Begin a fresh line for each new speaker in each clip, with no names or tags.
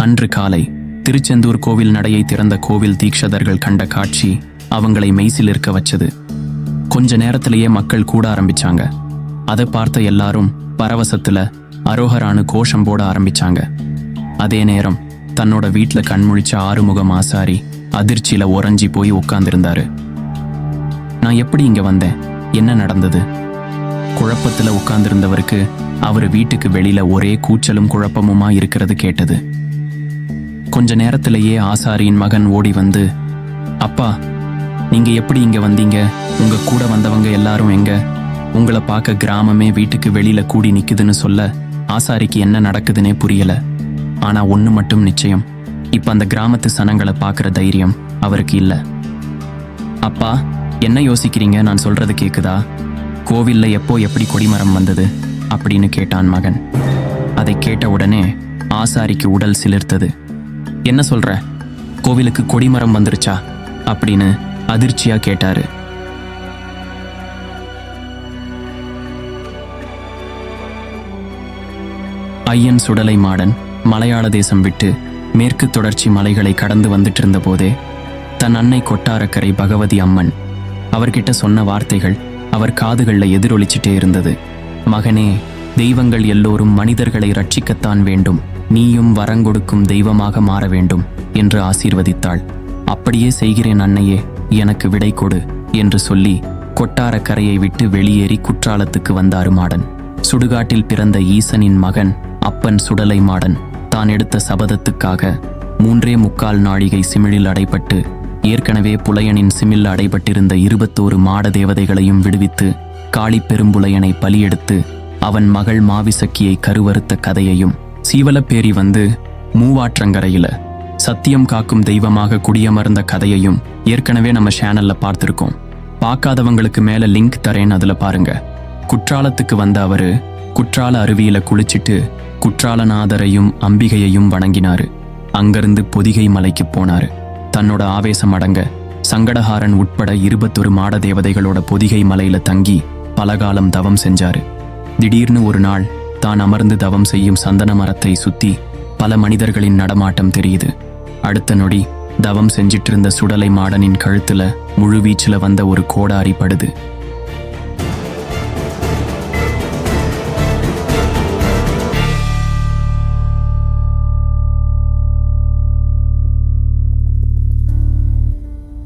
அன்று காலை திருச்செந்தூர் கோவில் நடையை திறந்த கோவில் தீக்ஷதர்கள் கண்ட காட்சி அவங்களை மெய்சில் இருக்க வச்சது. கொஞ்ச நேரத்திலேயே மக்கள் கூட ஆரம்பிச்சாங்க. அதை பார்த்த எல்லாரும் பரவசத்துல அரோகரானு கோஷம் போட ஆரம்பிச்சாங்க. அதே நேரம் தன்னோட வீட்டில் கண்முழிச்ச ஆறுமுகம் ஆசாரி அதிர்ச்சியில உறைஞ்சி போய் உட்கார்ந்திருந்தாரு. நான் எப்படி இங்க வந்தேன்? என்ன நடந்தது? குழப்பத்துல உட்கார்ந்திருந்தவருக்கு அவர் வீட்டுக்கு வெளியில ஒரே கூச்சலும் குழப்பமுமா இருக்கிறது கேட்டது. கொஞ்ச நேரத்திலேயே ஆசாரியின் மகன் ஓடி வந்து அப்பா நீங்க எப்படி இங்க வந்தீங்க? உங்க கூட வந்தவங்க எல்லாரும் எங்க? உங்களை பார்க்க கிராமமே வீட்டுக்கு வெளியில கூடி நிக்குதுன்னு சொல்ல ஆசாரிக்கு என்ன நடக்குதுன்னே புரியல. ஆனா ஒன்று மட்டும் நிச்சயம். இப்ப அந்த கிராமத்து சனங்களை பார்க்குற தைரியம் அவருக்கு இல்ல. அப்பா என்ன யோசிக்கிறீங்க? நான் சொல்றது கேக்குதா? கோவில்ல எப்போ எப்படி கொடிமரம் வந்தது? அப்படின்னு கேட்டான் மகன். அதை கேட்ட உடனே ஆசாரிக்கு உடல் சிலிர்த்தது. என்ன சொல்ற? கோவிலுக்கு கொடிமரம் வந்துருச்சா? அப்படின்னு அதிர்ச்சியா கேட்டாரு. ஐயன் சுடலை மாடன் மலையாள தேசம் விட்டு மேற்கு தொடர்ச்சி மலைகளை கடந்து வந்துட்டு இருந்த போதே தன் அன்னை கொட்டாரக்கரை பகவதி அம்மன் அவர்கிட்ட சொன்ன வார்த்தைகள் அவர் காதுகளில் எதிரொலிச்சிட்டே இருந்தது. மகனே தெய்வங்கள் எல்லோரும் மனிதர்களை ரட்சிக்கத்தான் வேண்டும். நீயும் வரங்கொடுக்கும் தெய்வமாக மாற வேண்டும் என்று ஆசீர்வதித்தாள். அப்படியே செய்கிறேன் அன்னையே எனக்கு விடை கொடு என்று சொல்லி கொட்டாரக்கரையை விட்டு வெளியேறி குற்றாலத்துக்கு வந்தாரு மாடன். சுடுகாட்டில் பிறந்த ஈசனின் மகன் அப்பன் சுடலை மாடன் தான் எடுத்த சபதத்துக்காக மூன்றே முக்கால் நாழிகை சிமிழில் அடைபட்டு ஏற்கனவே புலையனின் சிமில் அடைபட்டிருந்த இருபத்தோரு மாட தேவதைகளையும் விடுவித்து காளிப்பெரும்புலையனை பலியெடுத்து அவன் மகள் மாவிசக்கியை கருவறுத்த கதையையும் சீவலப்பேரி வந்து மூவாற்றங்கரையில சத்தியம் காக்கும் தெய்வமாக குடியமர்ந்த கதையையும் ஏற்கனவே நம்ம சேனல்ல பார்த்திருக்கோம். பார்க்காதவங்களுக்கு மேல லிங்க் தரேன் அதுல பாருங்க. குற்றாலத்துக்கு வந்த அவரு குற்றால அருவியில குளிச்சிட்டு குற்றாலநாதரையும் அம்பிகையையும் வணங்கினாரு. அங்கிருந்து பொதிகை மலைக்கு போனாரு. தன்னோட ஆவேசம் அடங்க சங்கடஹாரன் உட்பட இருபத்தொரு மாட தேவதைகளோட பொதிகை மலையில தங்கி பலகாலம் தவம் செஞ்சாரு. திடீர்னு ஒரு நாள் தான் அமர்ந்து தவம் செய்யும் சந்தன மரத்தை சுத்தி பல மனிதர்களின் நடமாட்டம் தெரியுது. அடுத்த நொடி தவம் செஞ்சிட்டு இருந்த சுடலை மாடனின் கழுத்துல முழுவீச்சுல வந்த ஒரு கோடாரி படுது.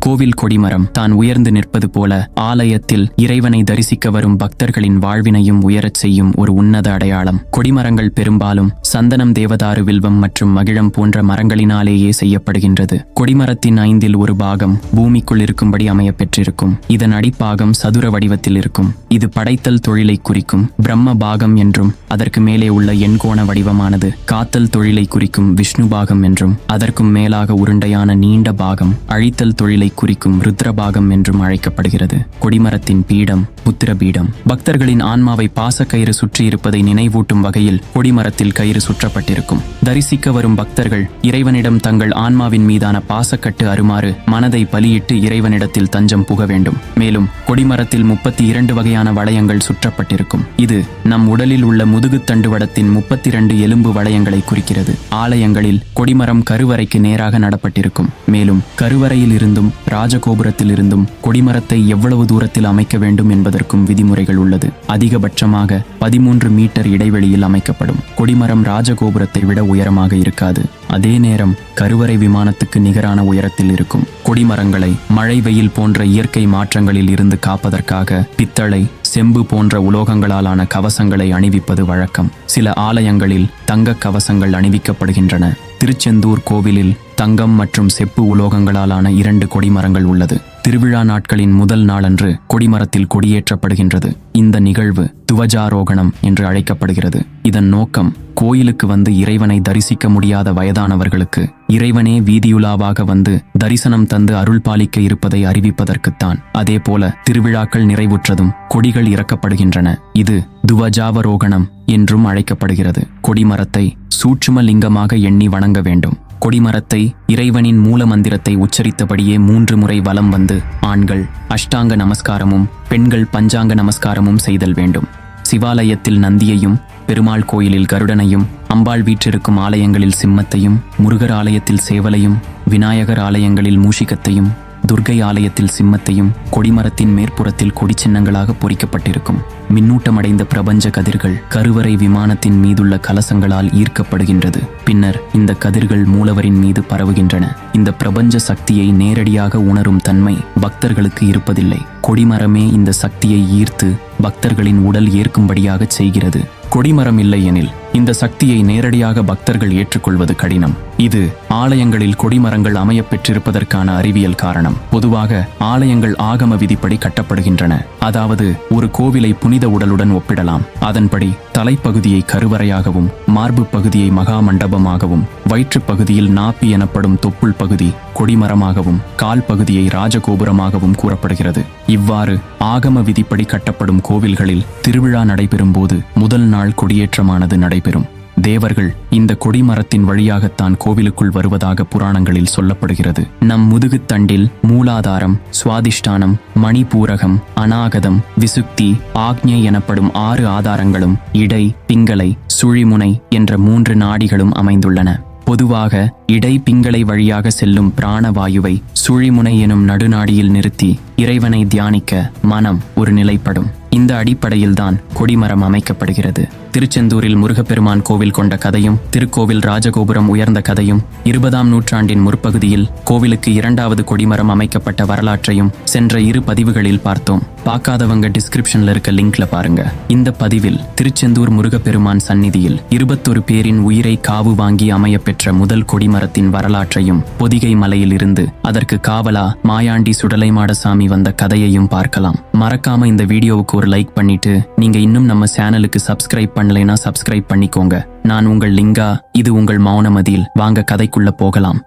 கோவில் கொடிமரம். தான் உயர்ந்து நிற்பது போல ஆலயத்தில் இறைவனை தரிசிக்க வரும் பக்தர்களின் வாழ்வினையும் உயரச் செய்யும் ஒரு உன்னத அடையாளம். கொடிமரங்கள் பெரும்பாலும் சந்தனம் தேவதாரு வில்வம் மற்றும் மகிழம் போன்ற மரங்களினாலேயே செய்யப்படுகின்றது. கொடிமரத்தின் ஐந்தில் ஒரு பாகம் பூமிக்குள் இருக்கும்படி அமையப் பெற்றிருக்கும். இதன் அடிப்பாகம் சதுர வடிவத்தில் இருக்கும். இது படைத்தல் தொழிலை குறிக்கும். பிரம்ம பாகம் என்றும் அதற்கு மேலே உள்ள எண்கோண வடிவமானது காத்தல் தொழிலை குறிக்கும் விஷ்ணு பாகம் என்றும் அதற்கும் மேலாக உருண்டையான நீண்ட பாகம் அழித்தல் தொழிலை குறிக்கும் ருத்ரபாகம் என்றும் அழைக்கப்படுகிறது. கொடிமரத்தின் பீடம் புத்திர பீடம் பக்தர்களின் ஆன்மாவை பாசக்கயிறு சுற்றி இருப்பதை நினைவூட்டும் வகையில் கொடிமரத்தில் கயிறு சுற்றப்பட்டிருக்கும். தரிசிக்க வரும் பக்தர்கள் இறைவனிடம் தங்கள் ஆன்மாவின் மீதான பாசக்கட்டு அருமாறு மனதை பலியிட்டு இறைவனிடத்தில் தஞ்சம் புக வேண்டும். மேலும் கொடிமரத்தில் முப்பத்தி இரண்டு வகையான வளையங்கள் சுற்றப்பட்டிருக்கும். இது நம் உடலில் உள்ள முதுகு தண்டுவடத்தின் முப்பத்தி இரண்டு எலும்பு வளையங்களை குறிக்கிறது. ஆலயங்களில் கொடிமரம் கருவறைக்கு நேராக நடப்பட்டிருக்கும். மேலும் கருவறையில் இருந்தும் ராஜகோபுரத்திலிருந்தும் கொடிமரத்தை எவ்வளவு தூரத்தில் அமைக்க வேண்டும் என்பதற்கும் விதிமுறைகள் உள்ளது. அதிகபட்சமாக பதிமூன்று மீட்டர் இடைவெளியில் அமைக்கப்படும் கொடிமரம் ராஜகோபுரத்தை விட உயரமாக இருக்காது. அதே நேரம் கருவறை விமானத்துக்கு நிகரான உயரத்தில் இருக்கும் கொடிமரங்களை மழை வெயில் போன்ற இயற்கை மாற்றங்களில் இருந்து காப்பதற்காக பித்தளை செம்பு போன்ற உலோகங்களாலான கவசங்களை அணிவிப்பது வழக்கம். சில ஆலயங்களில் தங்க கவசங்கள் அணிவிக்கப்படுகின்றன. திருச்செந்தூர் கோவிலில் தங்கம் மற்றும் செப்பு உலோகங்களாலான இரண்டு கொடிமரங்கள் உள்ளது. திருவிழா நாட்களின் முதல் நாளன்று கொடிமரத்தில் கொடியேற்றப்படுகின்றது. இந்த நிகழ்வு துவஜாரோகணம் என்று அழைக்கப்படுகிறது. இதன் நோக்கம் கோயிலுக்கு வந்து இறைவனை தரிசிக்க முடியாத வயதானவர்களுக்கு இறைவனே வீதியுலாவாக வந்து தரிசனம் தந்து அருள் பாலிக்க இருப்பதை அறிவிப்பதற்குத்தான். அதேபோல திருவிழாக்கள் நிறைவுற்றதும் கொடிகள் இறக்கப்படுகின்றன. இது துவஜாவரோகணம் என்றும் அழைக்கப்படுகிறது. கொடிமரத்தை சூட்சும லிங்கமாக எண்ணி வணங்க வேண்டும். கொடிமரத்தை இறைவனின் மூல மந்திரத்தை உச்சரித்தபடியே மூன்று முறை வலம் வந்து ஆண்கள் அஷ்டாங்க நமஸ்காரமும் பெண்கள் பஞ்சாங்க நமஸ்காரமும் செய்தல் வேண்டும். சிவாலயத்தில் நந்தியையும் பெருமாள் கோயிலில் கருடனையும் அம்பாள் வீற்றிருக்கும் ஆலயங்களில் சிம்மத்தையும் முருகர் ஆலயத்தில் சேவலையும் விநாயகர் ஆலயங்களில் மூஷிகத்தையும் துர்க்கை ஆலயத்தில் சிம்மத்தையும் கொடிமரத்தின் மேற்புறத்தில் கொடி சின்னங்களாக பொறிக்கப்பட்டிருக்கும். மின்னூட்டமடைந்த பிரபஞ்ச கதிர்கள் கருவறை விமானத்தின் மீதுள்ள கலசங்களால் ஈர்க்கப்படுகின்றது. பின்னர் இந்த கதிர்கள் மூலவரின் மீது பரவுகின்றன. இந்த பிரபஞ்ச சக்தியை நேரடியாக உணரும் தன்மை பக்தர்களுக்கு இருப்பதில்லை. கொடிமரமே இந்த சக்தியை ஈர்த்து பக்தர்களின் உடல் ஏற்கும்படியாக செய்கிறது. கொடிமரம் இல்லை எனில் இந்த சக்தியை நேரடியாக பக்தர்கள் ஏற்றுக்கொள்வது கடினம். இது ஆலயங்களில் கொடிமரங்கள் அமையப் பெற்றிருப்பதற்கான அறிவியல் காரணம். பொதுவாக ஆலயங்கள் ஆகம விதிப்படி கட்டப்படுகின்றன. அதாவது ஒரு கோவிலை புனித உடலுடன் ஒப்பிடலாம். அதன்படி தலைப்பகுதியை கருவறையாகவும் மார்பு பகுதியை மகா மண்டபமாகவும் வயிற்றுப் பகுதியில் நாப்பி எனப்படும் தொப்புள் பகுதி கொடிமரமாகவும் கால் பகுதியை ராஜகோபுரமாகவும் கூறப்படுகிறது. இவ்வாறு ஆகம விதிப்படி கட்டப்படும் கோவில்களில் திருவிழா நடைபெறும் போது முதல் நாள் கொடியேற்றமானது நடைபெறும். தேவர்கள் இந்த கொடிமரத்தின் வழியாகத்தான் கோவிலுக்குள் வருவதாக புராணங்களில் சொல்லப்படுகிறது. நம் முதுகுத்தண்டில் மூலாதாரம் சுவாதிஷ்டானம் மணிபூரகம் அநாகதம் விசுக்தி ஆக்ஞை எனப்படும் ஆறு ஆதாரங்களும் இடை பிங்களை சுழிமுனை என்ற மூன்று நாடிகளும் அமைந்துள்ளன. பொதுவாக இடை பிங்களை வழியாக செல்லும் பிராணவாயுவை சுழிமுனை எனும் நடுநாடியில் நிறுத்தி இறைவனை தியானிக்க மனம் ஒரு நிலைப்படும். இந்த அடிப்படையில்தான் கொடிமரம் அமைக்கப்படுகிறது. திருச்செந்தூரில் முருகப்பெருமான் கோவில் கொண்ட கதையும் திருக்கோவில் ராஜகோபுரம் உயர்ந்த கதையும் இருபதாம் நூற்றாண்டின் முற்பகுதியில் கோவிலுக்கு இரண்டாவது கொடிமரம் அமைக்கப்பட்ட வரலாற்றையும் சென்ற இரு பதிவுகளில் பார்த்தோம். பார்க்காதவங்க டிஸ்கிரிப்ஷன்ல இருக்க லிங்க்ல பாருங்க. இந்த பதிவில் திருச்செந்தூர் முருகப்பெருமான் சந்நிதியில் இருபத்தொரு பேரின் உயிரை காவு வாங்கி அமையப்பெற்ற முதல் கொடிமரத்தின் வரலாற்றையும் பொதிகை மலையில் இருந்து அதற்கு காவலா மாயாண்டி சுடலைமாடசாமி வந்த கதையையும் பார்க்கலாம். மறக்காம இந்த வீடியோவுக்கு ஒரு லைக் பண்ணிட்டு நீங்க இன்னும் நம்ம சேனலுக்கு சப்ஸ்கிரைப் பண்ண பண்ணலைனா சப்ஸ்கிரைப் பண்ணிக்கோங்க. நான் உங்கள் லிங்கா இது உங்கள் மௌனமதியில் வாங்க கதைக்குள்ள போகலாம்.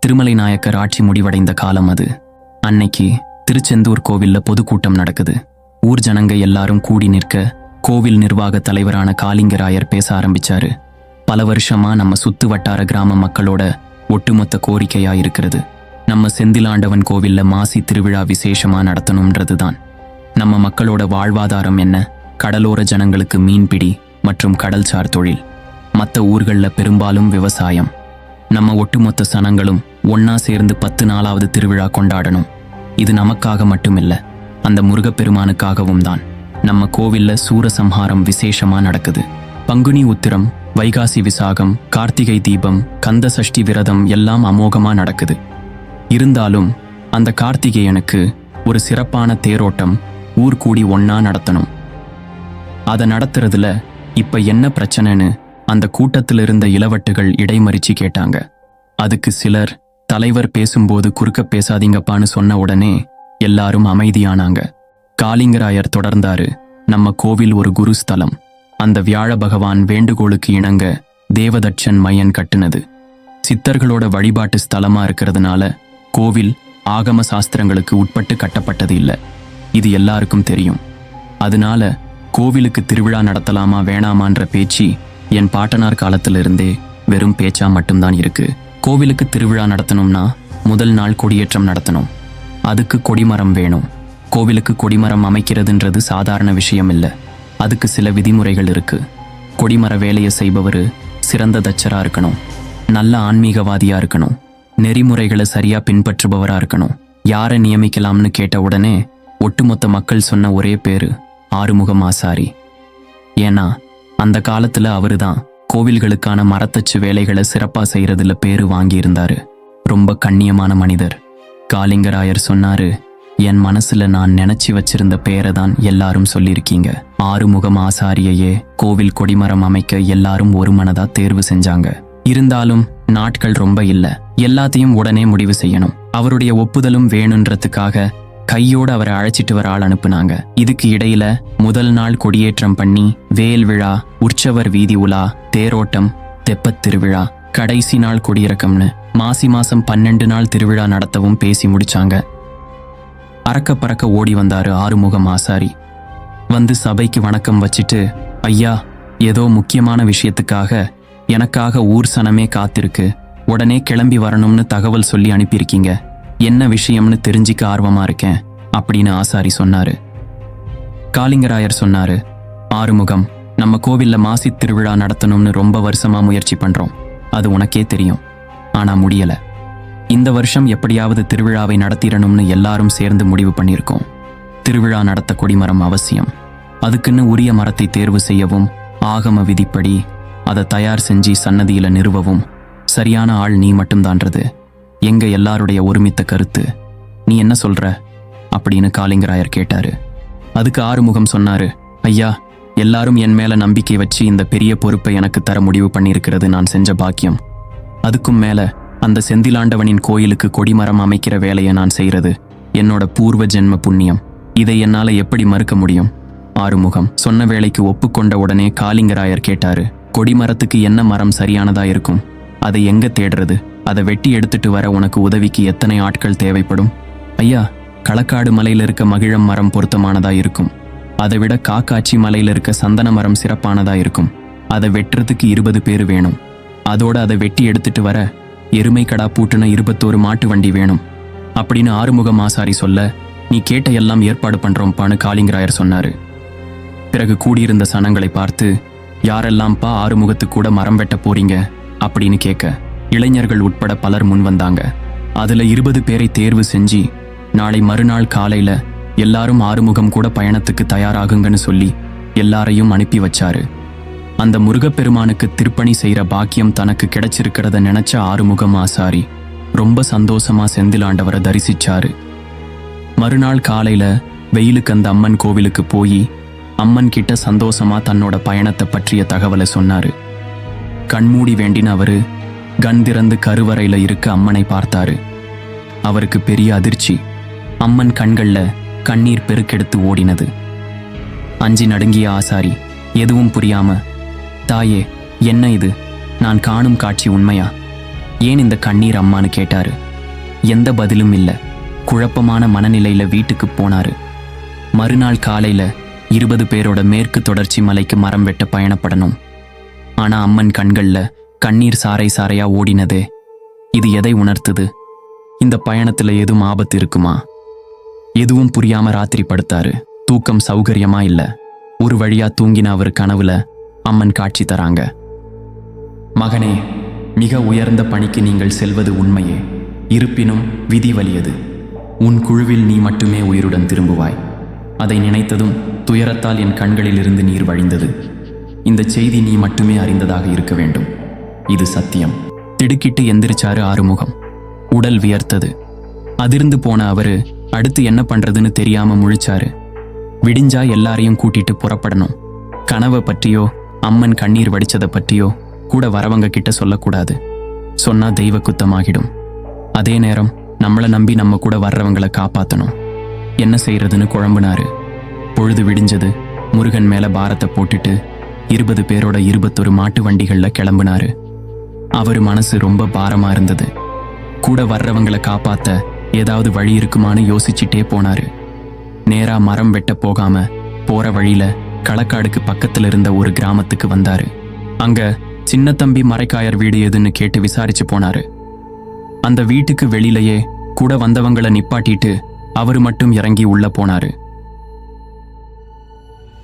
திருமலை நாயக்கர் ஆட்சி முடிவடைந்த காலம் அது. அன்னைக்கு திருச்செந்தூர் கோவில்ல பொதுக்கூட்டம் நடக்குது. ஊர் ஜனங்க எல்லாரும் கூடி நிற்க கோவில் நிர்வாக தலைவரான காளிங்கராயர் பேச ஆரம்பிச்சாரு. பல வருஷமா நம்ம சுத்து வட்டார கிராம மக்களோட ஒட்டுமொத்த கோரிக்கையா இருக்கிறது. நம்ம செந்திலாண்டவன் கோவில்ல மாசி திருவிழா விசேஷமா நடத்தணும்ன்றதுதான். நம்ம மக்களோட வாழ்வாதாரம் என்ன? கடலோர ஜனங்களுக்கு மீன்பிடி மற்றும் கடல்சார் தொழில். மற்ற ஊர்களில் பெரும்பாலும் விவசாயம். நம்ம ஒட்டுமொத்த சனங்களும் ஒன்னா சேர்ந்து பத்து நாளாவது திருவிழா கொண்டாடணும். இது நமக்காக மட்டுமில்ல அந்த முருகப்பெருமானுக்காகவும் தான். நம்ம கோவில்ல சூரசம்ஹாரம் விசேஷமா நடக்குது. பங்குனி உத்திரம் வைகாசி விசாகம் கார்த்திகை தீபம் கந்த சஷ்டி விரதம் எல்லாம் அமோகமா நடக்குது. இருந்தாலும் அந்த கார்த்திகேயனுக்கு ஒரு சிறப்பான தேரோட்டம் ஊர் கூடி நடத்தணும். அதை நடத்துறதுல இப்ப என்ன பிரச்சனைன்னு அந்த கூட்டத்தில் இருந்த இளவட்டுகள் இடைமறிச்சு கேட்டாங்க. அதுக்கு சிலர் தலைவர் பேசும்போது குறுக்க பேசாதீங்கப்பான்னு சொன்ன உடனே எல்லாரும் அமைதியானாங்க. காளிங்கராயர் தொடர்ந்தாரு நம்ம கோவில் ஒரு குருஸ்தலம். அந்த வியாழ பகவான் வேண்டுகோளுக்கு இணங்க தேவதட்சன் மையன் கட்டுனது. சித்தர்களோட வழிபாட்டு ஸ்தலமா இருக்கிறதுனால கோவில் ஆகம சாஸ்திரங்களுக்கு உட்பட்டு கட்டப்பட்டது இல்ல. இது எல்லாருக்கும் தெரியும். அதனால கோவிலுக்கு திருவிழா நடத்தலாமா வேணாமான்ற பேச்சு என் பாட்டனார் காலத்திலிருந்தே வெறும் பேச்சா மட்டும்தான் இருக்கு. கோவிலுக்கு திருவிழா நடத்தணும்னா முதல் நாள் கொடியேற்றம் நடத்தணும். அதுக்கு கொடிமரம் வேணும். கோவிலுக்கு கொடிமரம் அமைக்கிறதுன்றது சாதாரண விஷயம் இல்லை அதுக்கு சில விதிமுறைகள் இருக்கு. கொடிமர வேலையை செய்பவர் சிறந்த தச்சரா இருக்கணும். நல்ல ஆன்மீகவாதியா இருக்கணும். நெறிமுறைகளை சரியா பின்பற்றுபவரா இருக்கணும். யாரை நியமிக்கலாம்னு கேட்ட உடனே ஒட்டுமொத்த மக்கள் சொன்ன ஒரே பேரு ஆறுமுகம் ஆசாரி. ஏன்னா அந்த காலத்துல அவருதான் கோவில்களுக்கான மரத்தச்சு வேலைகளை சிறப்பா செய்யறதுல பேரு வாங்கியிருந்தாரு. ரொம்ப கண்ணியமான மனிதர். காளிங்கராயர் சொன்னாரு என் மனசுல நான் நினைச்சு வச்சிருந்த பேரை தான் எல்லாரும் சொல்லியிருக்கீங்க. ஆறுமுகம் ஆசாரியையே கோவில் கொடிமரம் அமைக்க எல்லாரும் ஒரு மனதா தேர்வு செஞ்சாங்க. இருந்தாலும் நாட்கள் ரொம்ப இல்ல. எல்லாத்தையும் உடனே முடிவு செய்யணும். அவருடைய ஒப்புதலும் வேணுன்றதுக்காக கையோடு அவரை அழைச்சிட்டு வர ஆள் அனுப்புனாங்க. இதுக்கு இடையில முதல் நாள் கொடியேற்றம் பண்ணி வேல் விழா உற்சவர் வீதி உலா தேரோட்டம் தெப்பத் திருவிழா கடைசி நாள் கொடியிறக்கம்னு மாசி மாசம் பன்னெண்டு நாள் திருவிழா நடத்தவும் பேசி முடிச்சாங்க. அறக்க பறக்க ஓடி வந்தாரு ஆறுமுகம் ஆசாரி. வந்து சபைக்கு வணக்கம் வச்சுட்டு ஐயா ஏதோ முக்கியமான விஷயத்துக்காக எனக்காக ஊர் சனமே காத்திருக்கு. உடனே கிளம்பி வரணும்னு தகவல் சொல்லி அனுப்பியிருக்கீங்க. என்ன விஷயம்னு தெரிஞ்சிக்க ஆர்வமா இருக்கேன் அப்படின்னு ஆசாரி சொன்னாரு. காளிங்கராயர் சொன்னாரு ஆறுமுகம் நம்ம கோவில்ல மாசி திருவிழா நடத்தணும்னு ரொம்ப வருஷமா முயற்சி பண்றோம். அது உனக்கே தெரியும். ஆனா முடியல. இந்த வருஷம் எப்படியாவது திருவிழாவை நடத்திடணும்னு எல்லாரும் சேர்ந்து முடிவு பண்ணியிருக்கோம். திருவிழா நடத்த கொடிமரம் அவசியம். அதுக்குன்னு உரிய மரத்தை தேர்வு செய்யவும் ஆகம விதிப்படி அதை தயார் செஞ்சு சன்னதியில நிறுவவும். சரியான ஆள் நீ மட்டும்தான்றது. எங்க எல்லாருடைய ஒருமித்த கருத்து. நீ என்ன சொல்ற? அப்படின்னு காளிங்கராயர் கேட்டாரு. அதுக்கு ஆறுமுகம் சொன்னாரு ஐயா எல்லாரும் என் மேல நம்பிக்கை வச்சு இந்த பெரிய பொறுப்பை எனக்கு தர முடிவு பண்ணியிருக்கிறது நான் செஞ்ச பாக்கியம். அதுக்கும் மேல அந்த செந்திலாண்டவனின் கோயிலுக்கு கொடிமரம் அமைக்கிற வேலையை நான் செய்யறது என்னோட பூர்வ ஜென்ம புண்ணியம். இதை என்னால எப்படி மறுக்க முடியும்? ஆறுமுகம் சொன்ன வேலைக்கு ஒப்புக்கொண்ட உடனே காளிங்கராயர் கேட்டாரு கொடிமரத்துக்கு என்ன மரம் சரியானதா இருக்கும்? அதை எங்க தேடுறது? அதை வெட்டி எடுத்துட்டு வர உனக்கு உதவிக்கு எத்தனை ஆட்கள் தேவைப்படும்? ஐயா களக்காடு மலையில இருக்க மகிழம் மரம் பொருத்தமானதா இருக்கும். அதை விட காக்காச்சி மலையில் இருக்க சந்தன மரம் சிறப்பானதா இருக்கும். அதை வெட்டுறதுக்கு இருபது பேர் வேணும். அதோட அதை வெட்டி எடுத்துட்டு வர எருமை கடா பூட்டுன இருபத்தோரு மாட்டு வண்டி வேணும். அப்படின்னு ஆறுமுகம் ஆசாரி சொல்ல நீ கேட்ட எல்லாம் ஏற்பாடு பண்றோம்ப்பான்னு காளிங்கராயர் சொன்னாரு. பிறகு கூடியிருந்த சனங்களை பார்த்து யாரெல்லாம்ப்பா ஆறுமுகத்துக்கு கூட மரம் வெட்ட போறீங்க? அப்படின்னு கேட்க இளைஞர்கள் உட்பட பலர் முன் வந்தாங்க அதுல இருபது பேரை தேர்வு செஞ்சு நாளை மறுநாள் காலையில எல்லாரும் ஆறுமுகம் கூட பயணத்துக்கு தயாராகுங்கன்னு சொல்லி எல்லாரையும் அனுப்பி வச்சாரு. அந்த முருகப்பெருமானுக்கு திருப்பணி செய்கிற பாக்கியம் தனக்கு கிடைச்சிருக்கிறத நினைச்ச ஆறுமுகம் ஆசாரி ரொம்ப சந்தோஷமா செந்திலாண்டவரை தரிசிச்சாரு. மறுநாள் காலையில வெயிலுக்கு அந்த அம்மன் கோவிலுக்கு போய் அம்மன் கிட்ட சந்தோஷமா தன்னோட பயணத்தை பற்றிய தகவலை சொன்னாரு. கண்மூடி வேண்டின அவரு கண் திறந்து கருவறையில இருக்க அம்மனை பார்த்தாரு. அவருக்கு பெரிய அதிர்ச்சி. அம்மன் கண்கள்ல கண்ணீர் பெருக்கெடுத்து ஓடினது. அஞ்சி நடுங்கிய ஆசாரி எதுவும் புரியாம தாயே என்ன இது? நான் காணும் காட்சி உண்மையா? ஏன் இந்த கண்ணீர் அம்மான்னு கேட்டாரு. எந்த பதிலும் இல்லை. குழப்பமான மனநிலையில வீட்டுக்கு போனாரு. மறுநாள் காலையில இருபது பேரோட மேற்கு தொடர்ச்சி மலைக்கு மரம் வெட்ட பயணப்படணும். ஆனா அம்மன் கண்கள்ல கண்ணீர் சாறை சாறையா ஓடினதே. இது எதை உணர்த்துது? இந்த பயணத்துல எதுவும் ஆபத்து இருக்குமா? எதுவும் புரியாம ராத்திரி படுத்தாரு. தூக்கம் சௌகரியமா இல்ல. ஒரு வழியா தூங்கின அவர் கனவுல அம்மன் காட்சி தராங்க. மகனே மிக உயர்ந்த பணிக்கு நீங்கள் செல்வது உண்மையே. இருப்பினும் விதி வலியது. உன் குழுவில் நீ மட்டுமே உயிருடன் திரும்புவாய். அதை நினைத்ததும் துயரத்தால் என் கண்களிலிருந்து நீர் வழிந்தது. இந்த செய்தி நீ மட்டுமே அறிந்ததாக இருக்க வேண்டும். இது சத்தியம். திடுக்கிட்டு எந்திரிச்சாரு ஆறுமுகம். உடல் வியர்த்தது. அதிர்ந்து போன அவரு அடுத்து என்ன பண்றதுன்னு தெரியாம முழிச்சாரு. விடிஞ்சா எல்லாரையும் கூட்டிட்டு புறப்படணும். கனவை பற்றியோ அம்மன் கண்ணீர் வடிச்சதை பற்றியோ கூட வரவங்க கிட்ட சொல்லக்கூடாது. சொன்னா தெய்வ குத்தமாகிடும். அதே நேரம் நம்மளை நம்பி நம்ம கூட வர்றவங்களை காப்பாத்தணும். என்ன செய்யறதுன்னு குழம்புனாரு. பொழுது விடிஞ்சது. முருகன் மேல பாரத்தை போட்டுட்டு இருபது பேரோட இருபத்தொரு மாட்டு வண்டிகள்ல கிளம்புனாரு. அவர் மனசு ரொம்ப பாரமா இருந்தது. கூட வர்றவங்களை காப்பாத்த ஏதாவது வழி இருக்குமான்னு யோசிச்சுட்டே போனாரு. நேரா மரம் வெட்ட போகாம போற வழியில களக்காடுக்கு பக்கத்துல இருந்த ஒரு கிராமத்துக்கு வந்தாரு. அங்க சின்ன தம்பி மரைக்காயர் வீடு எதுன்னு கேட்டு விசாரிச்சு போனாரு. அந்த வீட்டுக்கு வெளியிலேயே கூட வந்தவங்களை நிப்பாட்டிட்டு அவர் மட்டும் இறங்கி உள்ள போனாரு.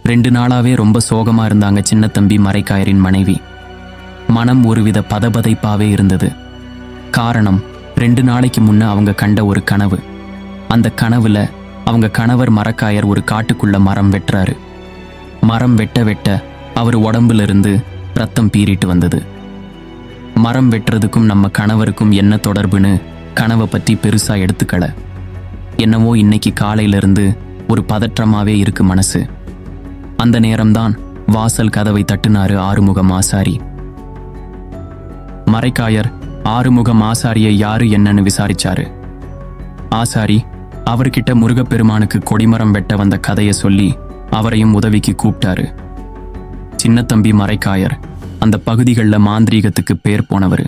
ரெண்டு நாளாவே ரொம்ப சோகமா இருந்தாங்க சின்ன தம்பி மரைக்காயரின் மனைவி. மனம் ஒருவித பதபதைப்பாவே இருந்தது. காரணம் ரெண்டு நாளைக்கு முன்ன அவங்க கண்ட ஒரு கனவு. அந்த கனவுல அவங்க கணவர் மரக்காயர் ஒரு காட்டுக்குள்ள மரம் வெட்டுறாரு. மரம் வெட்ட வெட்ட அவர் உடம்புல இருந்து ரத்தம் பீறிட்டு வந்தது. மரம் வெட்டுறதுக்கும் நம்ம கணவருக்கும் என்ன தொடர்புன்னு கனவை பற்றி பெருசா எடுத்துக்கல. என்னவோ இன்னைக்கு காலையிலிருந்து ஒரு பதற்றமாவே இருக்கு மனசு. அந்த நேரம்தான் வாசல் கதவை தட்டுனாரு ஆறுமுகம் ஆசாரி மரைக்காயர் ஆறுமுகம் ஆசாரியை யாரு என்னன்னு விசாரிச்சாரு. ஆசாரி அவர்கிட்ட முருகப்பெருமானுக்கு கொடிமரம் வெட்ட வந்த கதையை சொல்லி அவரையும் உதவிக்கு கூப்பிட்டாரு. சின்னத்தம்பி மரைக்காயர் அந்த பகுதிகளில் மாந்திரீகத்துக்கு பேர் போனவர்.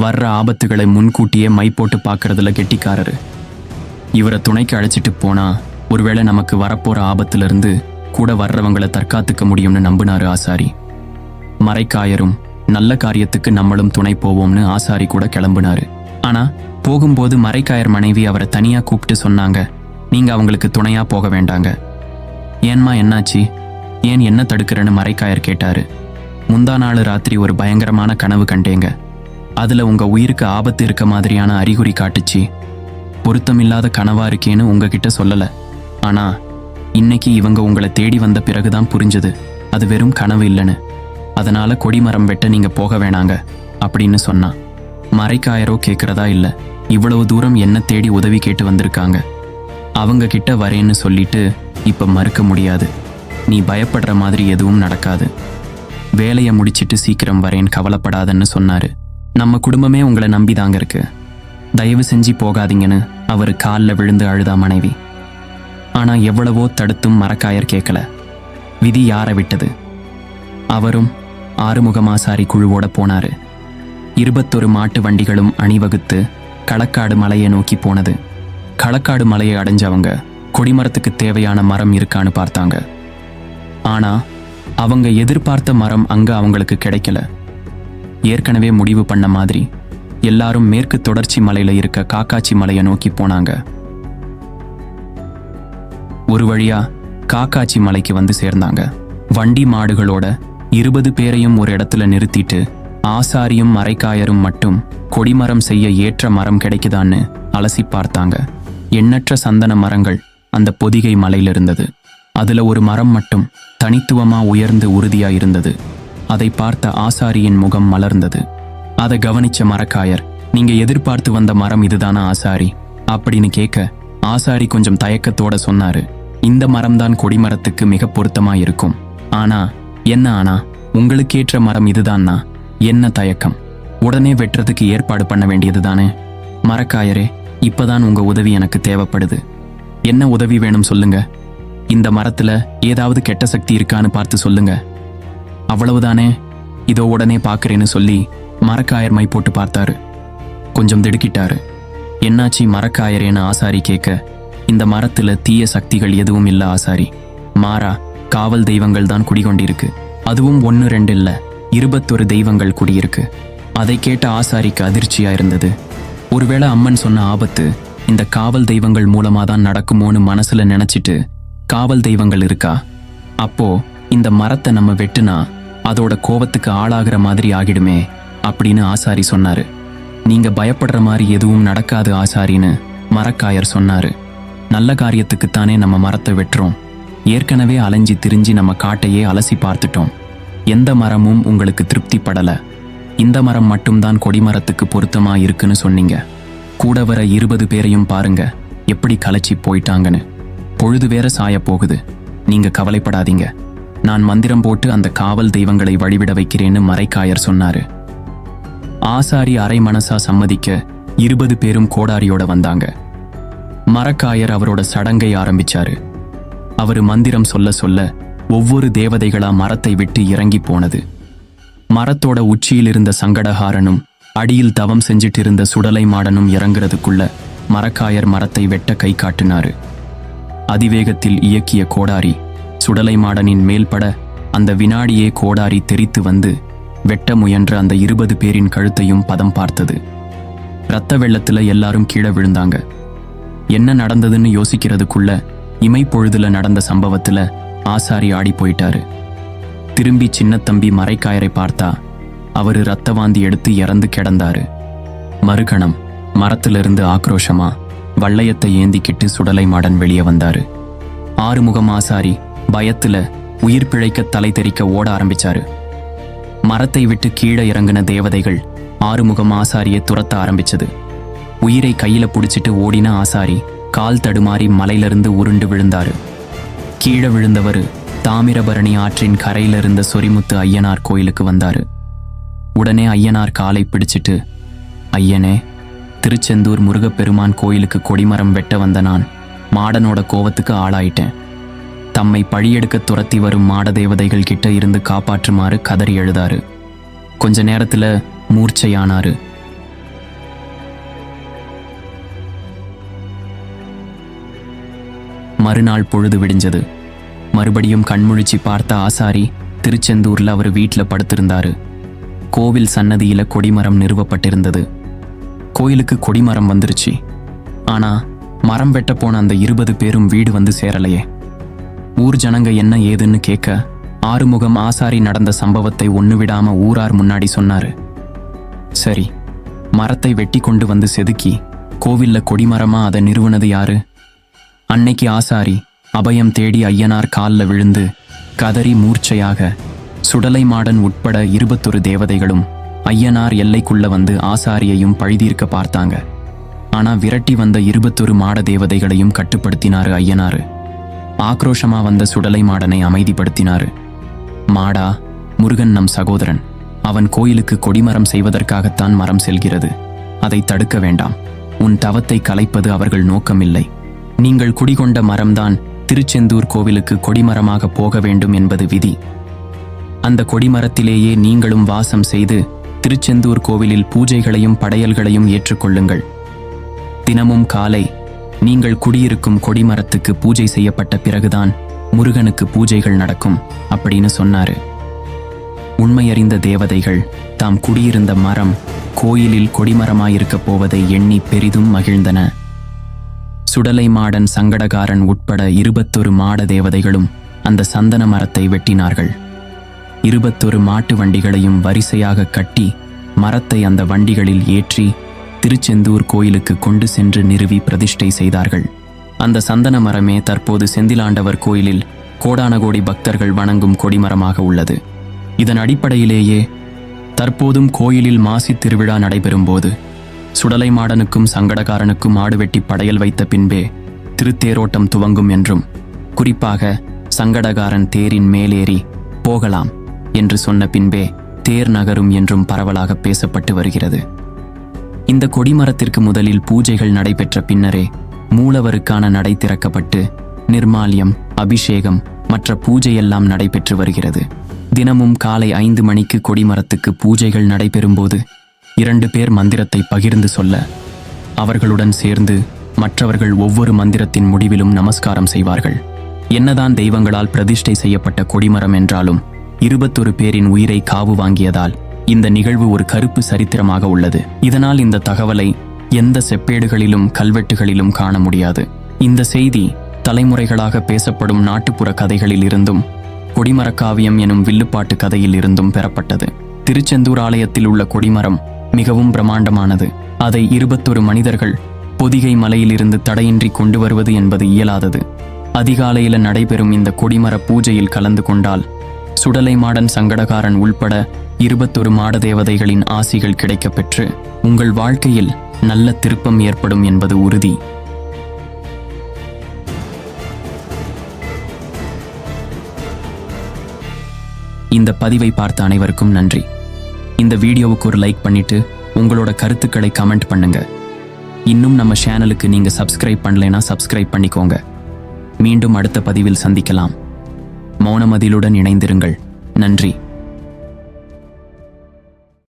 வர்ற ஆபத்துகளை முன்கூட்டியே மை போட்டு பார்க்கறதுல கெட்டிக்காரரு. இவரை துணைக்கு அழைச்சிட்டு போனா ஒருவேளை நமக்கு வரப்போற ஆபத்திலிருந்து கூட வர்றவங்கள தற்காத்துக்க முடியும்னு நம்பினாரு ஆசாரி. மரைக்காயரும் நல்ல காரியத்துக்கு நம்மளும் துணை போவோம்னு ஆசாரி கூட கிளம்புனாரு. ஆனா போகும்போது மரைக்காயர் மனைவி அவரை தனியா கூப்பிட்டு சொன்னாங்க. நீங்க அவங்களுக்கு துணையா போக வேண்டாங்க. ஏன்மா என்னாச்சு? ஏன் என்ன தடுக்கிறேன்னு மறைக்காயர் கேட்டாரு. முந்தா நாள் ராத்திரி ஒரு பயங்கரமான கனவு கண்டேங்க. அதுல உங்க உயிருக்கு ஆபத்து இருக்க மாதிரியான அறிகுறி காட்டுச்சு. பொருத்தமில்லாத கனவா இருக்கேன்னு உங்ககிட்ட சொல்லல. ஆனா இன்னைக்கு இவங்க உங்களை தேடி வந்த பிறகுதான் புரிஞ்சது. அது வெறும் கனவு இல்லைன்னு. அதனால கொடிமரம் வெட்ட நீங்க போக வேணாங்க அப்படின்னு சொன்னான் மறைக்காயரோ கேட்கறதா இல்ல. இவ்வளவு தூரம் என்ன தேடி உதவி கேட்டு வந்திருக்காங்க. அவங்க கிட்ட வரேன்னு சொல்லிட்டு இப்ப மறுக்க முடியாது. நீ பயப்படுற மாதிரி எதுவும் நடக்காது. வேலையை முடிச்சிட்டு சீக்கிரம் வரேன் கவலைப்படாதன்னு சொன்னாரு. நம்ம குடும்பமே உங்களை நம்பிதாங்க இருக்கு. தயவு செஞ்சு போகாதீங்கன்னு அவர் காலில் விழுந்து அழுதா மனைவி. ஆனா எவ்வளவோ தடுத்தும் மரக்காயர் கேட்கல விதி யாரை விட்டது? அவரும் ஆறுமுகமாசாரி குழுவோட போனாரு. இருபத்தொரு மாட்டு வண்டிகளும் அணிவகுத்து களக்காடு மலையை நோக்கி போனது. களக்காடு மலையை அடைஞ்சவங்க கொடிமரத்துக்கு தேவையான மரம் இருக்கான்னு பார்த்தாங்க. ஆனா அவங்க எதிர்பார்த்த மரம் அங்க அவங்களுக்கு கிடைக்கல. ஏற்கனவே முடிவு பண்ண மாதிரி எல்லாரும் மேற்கு தொடர்ச்சி மலையில இருக்க காக்காச்சி மலையை நோக்கி போனாங்க. ஒரு வழியா காக்காச்சி மலைக்கு வந்து சேர்ந்தாங்க. வண்டி மாடுகளோட இருபது பேரையும் ஒரு இடத்துல நிறுத்திட்டு ஆசாரியும் மரைக்காயரும் மட்டும் கொடிமரம் செய்ய ஏற்ற மரம் கிடைக்குதான்னு அலசி பார்த்தாங்க. எண்ணற்ற சந்தன மரங்கள் அந்த பொதிகை மலையிலிருந்தது. அதுல ஒரு மரம் மட்டும் தனித்துவமா உயர்ந்து உறுதியா இருந்தது அதை பார்த்த ஆசாரியின் முகம் மலர்ந்தது. அதை கவனிச்ச மரக்காயர் நீங்க எதிர்பார்த்து வந்த மரம் இதுதானா ஆசாரி? அப்படின்னு கேட்க ஆசாரி கொஞ்சம் தயக்கத்தோட சொன்னாரு. இந்த மரம்தான் கொடிமரத்துக்கு மிக பொருத்தமா இருக்கும் ஆனா என்ன ஆனா உங்களுக்கேற்ற மரம் இதுதான்னா? என்ன தயக்கம்? உடனே வெட்டுறதுக்கு ஏற்பாடு பண்ண வேண்டியது தானே மரக்காயரே இப்பதான் உங்க உதவி எனக்கு தேவைப்படுது. என்ன உதவி வேணும் சொல்லுங்க. இந்த மரத்துல ஏதாவது கெட்ட சக்தி இருக்கான்னு பார்த்து சொல்லுங்க. அவ்வளவுதானே? இதோ உடனே பார்க்கறேன்னு சொல்லி மரக்காயர் மை போட்டு பார்த்தாரு. கொஞ்சம் திடுக்கிட்டாரு. என்னாச்சி மரக்காயரேன்னு ஆசாரி கேட்க இந்த மரத்துல தீய சக்திகள் எதுவும் இல்ல ஆசாரி. மாறா காவல் தெய்வங்கள் தான் குடிகொண்டிருக்கு. அதுவும் ஒன்று ரெண்டு இல்ல இருபத்தொரு தெய்வங்கள் குடியிருக்கு. அதை கேட்ட ஆசாரிக்கு அதிர்ச்சியா இருந்தது. ஒருவேளை அம்மன் சொன்ன ஆபத்து இந்த காவல் தெய்வங்கள் மூலமா தான் நடக்குமோன்னு மனசுல நினைச்சிட்டு காவல் தெய்வங்கள் இருக்கா? அப்போ இந்த மரத்தை நம்ம வெட்டுனா அதோட கோவத்துக்கு ஆளாகிற மாதிரி ஆகிடுமே அப்படின்னு ஆசாரி சொன்னாரு. நீங்க பயப்படுற மாதிரி எதுவும் நடக்காது ஆசாரின்னு மரக்காயர் சொன்னாரு. நல்ல காரியத்துக்குத்தானே நம்ம மரத்தை வெட்டுறோம். ஏற்கனவே அலைஞ்சி திரிஞ்சு நம்ம காட்டையே அலசி பார்த்துட்டோம். எந்த மரமும் உங்களுக்கு திருப்தி படல இந்த மரம் மட்டும்தான் கொடிமரத்துக்கு பொருத்தமா இருக்குன்னு சொன்னீங்க. கூட வர இருபது பேரையும் பாருங்க. எப்படி கலைச்சி போயிட்டாங்கன்னு. பொழுது வேற சாய போகுது. நீங்க கவலைப்படாதீங்க. நான் மந்திரம் போட்டு அந்த காவல் தெய்வங்களை வழிவிட வைக்கிறேன்னு மறைக்காயர் சொன்னாரு. ஆசாரி அரை மனசா சம்மதிக்க இருபது பேரும் கோடாரியோட வந்தாங்க. மரக்காயர் அவரோட சடங்கை ஆரம்பிச்சாரு. அவரு மந்திரம் சொல்ல சொல்ல ஒவ்வொரு தேவதைகளா மரத்தை விட்டு இறங்கி போனது. மரத்தோட உச்சியில் இருந்த சங்கடஹாரனும் அடியில் தவம் செஞ்சிட்டு இருந்த சுடலை மாடனும் இறங்குறதுக்குள்ள மரக்காயர் மரத்தை வெட்ட கை காட்டினாரு. அதிவேகத்தில் இயக்கிய கோடாரி சுடலை மாடனின் மேல்பட அந்த வினாடியே கோடாரி தெரித்து வந்து வெட்ட முயன்ற அந்த இருபது பேரின் கழுத்தையும் பதம் பார்த்தது. ரத்த வெள்ளத்துல எல்லாரும் கீழே விழுந்தாங்க. என்ன நடந்ததுன்னு யோசிக்கிறதுக்குள்ள இமைப்பொழுதுல நடந்த சம்பவத்துல ஆசாரி ஆடி போயிட்டாரு. திரும்பி சின்னத்தம்பி மரைக்காயரை பார்த்தா அவரு ரத்த வாந்தி எடுத்து இறந்து கிடந்தாரு. மறுகணம் மரத்திலிருந்து ஆக்ரோஷமா வள்ளையத்தை ஏந்திக்கிட்டு சுடலை மாடன் வெளியே வந்தாரு. ஆறுமுகம் ஆசாரி பயத்துல உயிர் பிழைக்க தலை தெறிக்க ஓட ஆரம்பிச்சாரு. மரத்தை விட்டு கீழே இறங்கின தேவதைகள் ஆறுமுகம் ஆசாரியை துரத்த ஆரம்பிச்சது. உயிரை கையில புடிச்சிட்டு ஓடின ஆசாரி கால் தடுமாறி மலையிலிருந்து உருண்டு விழுந்தார். கீழே விழுந்தவர் தாமிரபரணி ஆற்றின் கரையிலிருந்த சொரிமுத்து ஐயனார் கோயிலுக்கு வந்தார். உடனே ஐயனார் காலை பிடிச்சிட்டு ஐயனே திருச்செந்தூர் முருகப்பெருமான் கோயிலுக்கு கொடிமரம் வெட்ட வந்த நான் மாடனோட கோவத்துக்கு ஆளாயிட்டேன். தம்மை பழியெடுக்க துரத்தி வரும் மாட தேவதைகள் கிட்ட இருந்து காப்பாற்றுமாறு கதறி எழுதாரு. கொஞ்ச நேரத்தில் மூர்ச்சையானாரு. மறுநாள் பொழுது விடிஞ்சது. மறுபடியும் கண்முழிச்சு பார்த்த ஆசாரி திருச்செந்தூர்ல அவர் வீட்டில் படுத்திருந்தாரு. கோவில் சன்னதியில கொடிமரம் நிறுவப்பட்டிருந்தது. கோயிலுக்கு கொடிமரம் வந்துருச்சு. ஆனா மரம் வெட்ட போன அந்த இருபது பேரும் வீடு வந்து சேரலையே. ஊர் ஜனங்க என்ன ஏதுன்னு கேட்க ஆறுமுகம் ஆசாரி நடந்த சம்பவத்தை ஒன்று விடாம ஊரார் முன்னாடி சொன்னாரு. சரி மரத்தை வெட்டி கொண்டு வந்து செதுக்கி கோவில்ல கொடிமரமா அதை நிறுவனது யாரு? அன்னைக்கு ஆசாரி அபயம் தேடி ஐயனார் கால்ல விழுந்து கதறி மூர்ச்சையாக சுடலை மாடன் உட்பட இருபத்தொரு தேவதைகளும் ஐயனார் எல்லைக்குள்ள வந்து ஆசாரியையும் பழிதீர்க்க பார்த்தாங்க. ஆனா விரட்டி வந்த இருபத்தொரு மாட தேவதைகளையும் கட்டுப்படுத்தினாரு ஐயனாரு. ஆக்ரோஷமா வந்த சுடலை மாடனை அமைதிப்படுத்தினாரு. மாடா முருகன் நம் சகோதரன். அவன் கோயிலுக்கு கொடிமரம் செய்வதற்காகத்தான் மரம் செல்கிறது. அதை தடுக்க வேண்டாம். உன் தவத்தை கலைப்பது அவர்கள் நோக்கமில்லை. நீங்கள் குடிகொண்ட மரம்தான் திருச்செந்தூர் கோவிலுக்கு கொடிமரமாக போக வேண்டும் என்பது விதி. அந்த கொடிமரத்திலேயே நீங்களும் வாசம் செய்து திருச்செந்தூர் கோவிலில் பூஜைகளையும் படையல்களையும் ஏற்றுக்கொள்ளுங்கள். தினமும் காலை நீங்கள் குடியிருக்கும் கொடிமரத்துக்கு பூஜை செய்யப்பட்ட பிறகுதான் முருகனுக்கு பூஜைகள் நடக்கும் அப்படின்னு சொன்னாரு. உண்மையறிந்த தேவதைகள் தாம் குடியிருந்த மரம் கோயிலில் கொடிமரமாயிருக்கப் போவதை எண்ணி பெரிதும் மகிழ்ந்தன. சுடலை மாடன் சங்கடகாரன் உட்பட இருபத்தொரு மாட தேவதைகளும் அந்த சந்தன மரத்தை வெட்டினார்கள். இருபத்தொரு மாட்டு வண்டிகளையும் வரிசையாக கட்டி மரத்தை அந்த வண்டிகளில் ஏற்றி திருச்செந்தூர் கோயிலுக்கு கொண்டு சென்று நிறுவி பிரதிஷ்டை செய்தார்கள். அந்த சந்தன மரமே தற்போது செந்திலாண்டவர் கோயிலில் கோடானகோடி பக்தர்கள் வணங்கும் கொடிமரமாக உள்ளது. இதன் அடிப்படையிலேயே தற்போதும் கோயிலில் மாசி திருவிழா நடைபெறும்போது சுடலை மாடனுக்கும் சங்கடகாரனுக்கும் ஆடு வெட்டி படையல் வைத்த பின்பே திருத்தேரோட்டம் துவங்கும் என்றும் குறிப்பாக சங்கடகாரன் தேரின் மேலேறி போகலாம் என்று சொன்ன பின்பே தேர் நகரும் என்றும் பரவலாக பேசப்பட்டு வருகிறது. இந்த கொடிமரத்திற்கு முதலில் பூஜைகள் நடைபெற்ற பின்னரே மூலவருக்கான நடை திறக்கப்பட்டு நிர்மால்யம் அபிஷேகம் மற்ற பூஜையெல்லாம் நடைபெற்று வருகிறது. தினமும் காலை ஐந்து மணிக்கு கொடிமரத்துக்கு பூஜைகள் நடைபெறும்போது இரண்டு பேர் மந்திரத்தை பகிர்ந்து சொல்ல அவர்களுடன் சேர்ந்து மற்றவர்கள் ஒவ்வொரு மந்திரத்தின் முடிவிலும் நமஸ்காரம் செய்வார்கள். என்னதான் தெய்வங்களால் பிரதிஷ்டை செய்யப்பட்ட கொடிமரம் என்றாலும் இருபத்தொரு பேரின் உயிரை காவு வாங்கியதால் இந்த நிகழ்வு ஒரு கருப்பு சரித்திரமாக உள்ளது. இதனால் இந்த தகவலை எந்த செப்பேடுகளிலும் கல்வெட்டுகளிலும் காண முடியாது. இந்த செய்தி தலைமுறைகளாக பேசப்படும் நாட்டுப்புற கதைகளில் இருந்தும் கொடிமரக்காவியம் எனும் வில்லுப்பாட்டு கதையில் இருந்தும் பெறப்பட்டது. திருச்செந்தூர் ஆலயத்தில் உள்ள கொடிமரம் மிகவும் பிரமாண்டமானது. அதை இருபத்தொரு மனிதர்கள் பொதிகை மலையிலிருந்து தடையின்றி கொண்டு வருவது என்பது இயலாதது. அதிகாலையில் நடைபெறும் இந்த கொடிமர பூஜையில் கலந்து கொண்டால் சுடலை மாடன் சங்கடகாரன் உள்பட இருபத்தொரு மாட தேவதைகளின் ஆசிகள் கிடைக்கப்பெற்று உங்கள் வாழ்க்கையில் நல்ல திருப்பம் ஏற்படும் என்பது உறுதி. இந்த பதிவை பார்த்த அனைவருக்கும் நன்றி. இந்த வீடியோவுக்கு ஒரு லைக் பண்ணிட்டு உங்களோட கருத்துக்களை கமெண்ட் பண்ணுங்க. இன்னும் நம்ம சேனலுக்கு நீங்க சப்ஸ்கிரைப் பண்ணலைன்னா சப்ஸ்கிரைப் பண்ணிக்கோங்க. மீண்டும் அடுத்த பதிவில் சந்திக்கலாம். மௌனமதிலுடன் இணைந்திருங்கள். நன்றி.